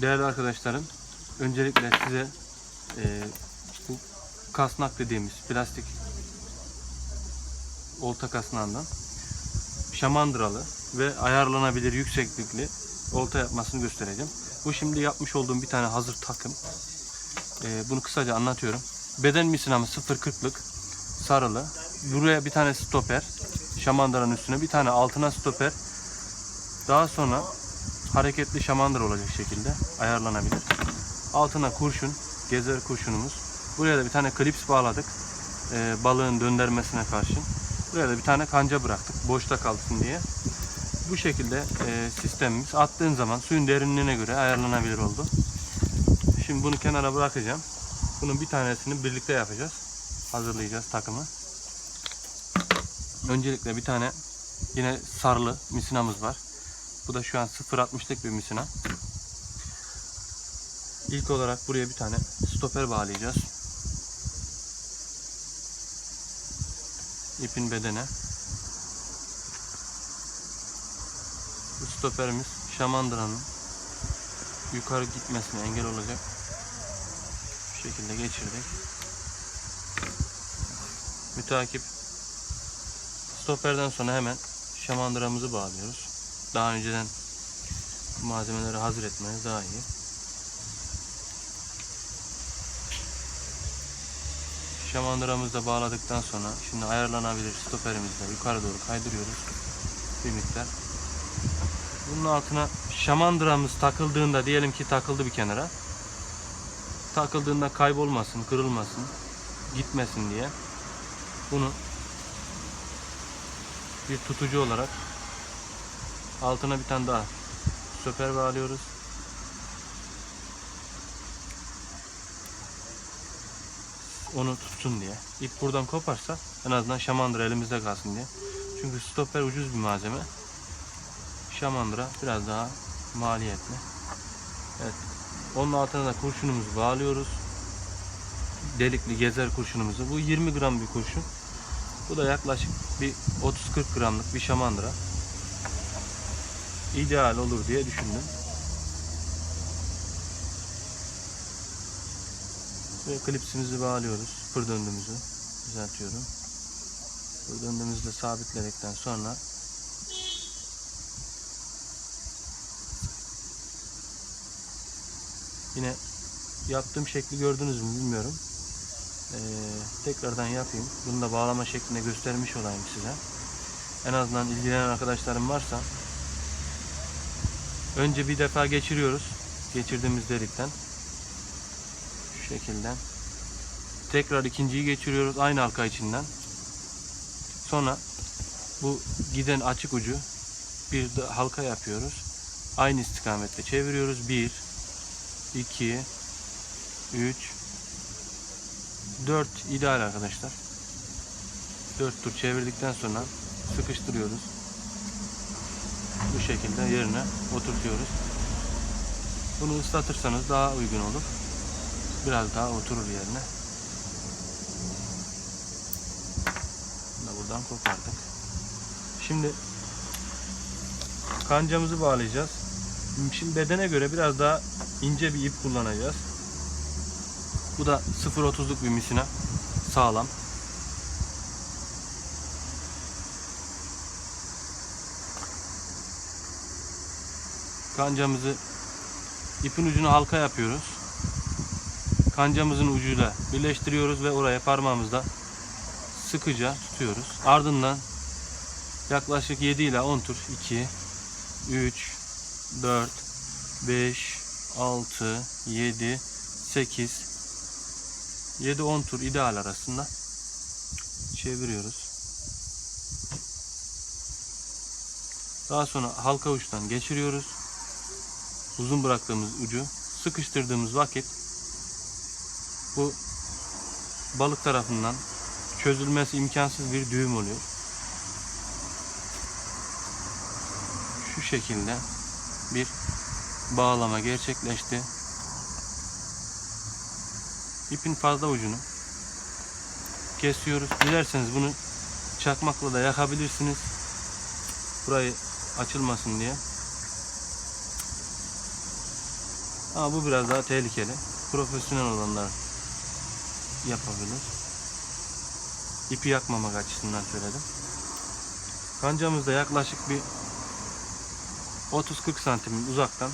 Değerli arkadaşlarım, öncelikle size e, bu kasnak dediğimiz plastik olta kasnağından şamandıralı ve ayarlanabilir yükseklikli olta yapmasını göstereceğim. Bu şimdi yapmış olduğum bir tane hazır takım. E, bunu kısaca anlatıyorum. Beden misinamı 0.40'lık sarılı. Buraya bir tane stoper. Şamandıranın üstüne bir tane altına stoper. Daha sonra hareketli şamandıra olacak şekilde ayarlanabilir. Altına kurşun, gezer kurşunumuz. Buraya da bir tane klips bağladık. Ee, balığın döndürmesine karşı. Buraya da bir tane kanca bıraktık. Boşta kalsın diye. Bu şekilde e, sistemimiz attığın zaman suyun derinliğine göre ayarlanabilir oldu. Şimdi bunu kenara bırakacağım. Bunun bir tanesini birlikte yapacağız. Hazırlayacağız takımı. Öncelikle bir tane yine sarılı misinamız var. Bu da şu an 0.60'lık bir misina. İlk olarak buraya bir tane stoper bağlayacağız. İpin bedene. Bu stoperimiz şamandıranın yukarı gitmesine engel olacak. Bu şekilde geçirdik. Mütakip stoperden sonra hemen şamandıramızı bağlıyoruz. Daha önceden malzemeleri hazır etmeniz daha iyi. Şamandıramızı da bağladıktan sonra şimdi ayarlanabilir stoperimizle yukarı doğru kaydırıyoruz. Bir miktar. Bunun altına şamandıramız takıldığında diyelim ki takıldı bir kenara. Takıldığında kaybolmasın, kırılmasın, gitmesin diye bunu bir tutucu olarak altına bir tane daha stoper bağlıyoruz. Onu tutsun diye. İp buradan koparsa en azından şamandıra elimizde kalsın diye. Çünkü stoper ucuz bir malzeme. Şamandıra biraz daha maliyetli. Evet. Onun altına da kurşunumuzu bağlıyoruz. Delikli gezer kurşunumuzu. Bu 20 gram bir kurşun. Bu da yaklaşık bir 30-40 gramlık bir şamandıra. İdeal olur diye düşündüm. Ve klipsimizi bağlıyoruz. Fır döndüğümüzü düzeltiyorum. Fır döndüğümüzü de sabitledikten sonra yine yaptığım şekli gördünüz mü bilmiyorum. Ee, tekrardan yapayım. Bunu da bağlama şeklinde göstermiş olayım size. En azından ilgilenen arkadaşlarım varsa önce bir defa geçiriyoruz. Geçirdiğimiz delikten. Şu şekilde. Tekrar ikinciyi geçiriyoruz aynı halka içinden. Sonra bu giden açık ucu bir halka yapıyoruz. Aynı istikamette çeviriyoruz. 1 2 3 4 ideal arkadaşlar. 4 tur çevirdikten sonra sıkıştırıyoruz. Bu şekilde yerine oturtuyoruz. Bunu ıslatırsanız daha uygun olur. Biraz daha oturur yerine. Bunu da buradan kopardık. Şimdi kancamızı bağlayacağız. Şimdi bedene göre biraz daha ince bir ip kullanacağız. Bu da 0.30'luk bir misina. Sağlam. Kancamızı ipin ucunu halka yapıyoruz. Kancamızın ucuyla birleştiriyoruz ve oraya parmağımızla sıkıca tutuyoruz. Ardından yaklaşık 7 ile 10 tur 2 3 4 5 6 7 8 7-10 tur ideal arasında çeviriyoruz. Daha sonra halka uçtan geçiriyoruz. Uzun bıraktığımız ucu sıkıştırdığımız vakit bu balık tarafından çözülmesi imkansız bir düğüm oluyor. Şu şekilde bir bağlama gerçekleşti. İpin fazla ucunu kesiyoruz. Dilerseniz bunu çakmakla da yakabilirsiniz. Burayı açılmasın diye. Ama bu biraz daha tehlikeli. Profesyonel olanlar yapabilir. İpi yakmamak açısından söyledim. Kancamızda yaklaşık bir 30-40 santimin uzaktan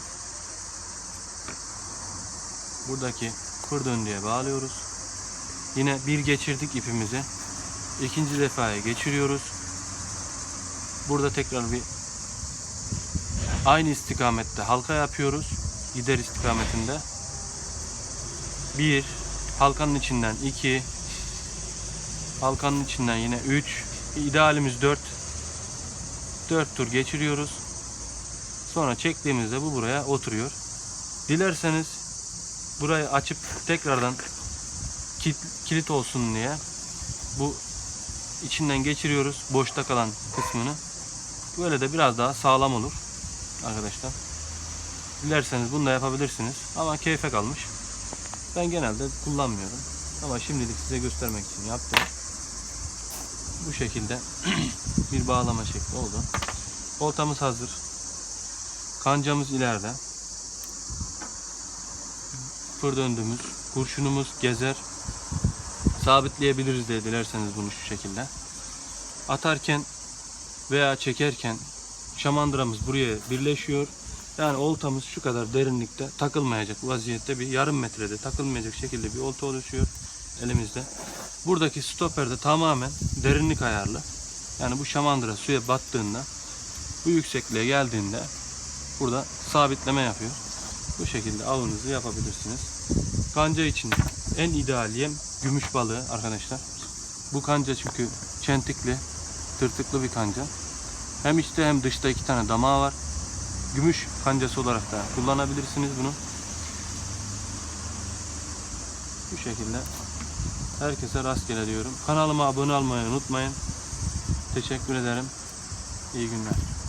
buradaki kur döndüğe bağlıyoruz. Yine bir geçirdik ipimizi. İkinci defaya geçiriyoruz. Burada tekrar bir aynı istikamette halka yapıyoruz. Gider istikametinde. Bir halkanın içinden iki halkanın içinden yine üç idealimiz dört dört tur geçiriyoruz. Sonra çektiğimizde bu buraya oturuyor. Dilerseniz burayı açıp tekrardan kilit olsun diye bu içinden geçiriyoruz boşta kalan kısmını. Böyle de biraz daha sağlam olur arkadaşlar. Dilerseniz bunu da yapabilirsiniz ama keyfe kalmış. Ben genelde kullanmıyorum. Ama şimdilik size göstermek için yaptım. Bu şekilde bir bağlama şekli oldu. Oltamız hazır. Kancamız ileride. Fır döndüğümüz, kurşunumuz gezer. Sabitleyebiliriz de dilerseniz bunu şu şekilde. Atarken veya çekerken şamandıramız buraya birleşiyor. Yani oltamız şu kadar derinlikte takılmayacak vaziyette bir yarım metrede takılmayacak şekilde bir olta oluşuyor elimizde. Buradaki stoper de tamamen derinlik ayarlı. Yani bu şamandıra suya battığında bu yüksekliğe geldiğinde burada sabitleme yapıyor. Bu şekilde avınızı yapabilirsiniz. Kanca için en ideal yem gümüş balığı arkadaşlar. Bu kanca çünkü çentikli, tırtıklı bir kanca. Hem içte hem dışta iki tane damağı var. Gümüş kancası olarak da kullanabilirsiniz bunu. Bu şekilde herkese rastgele diyorum. Kanalıma abone olmayı unutmayın. Teşekkür ederim. İyi günler.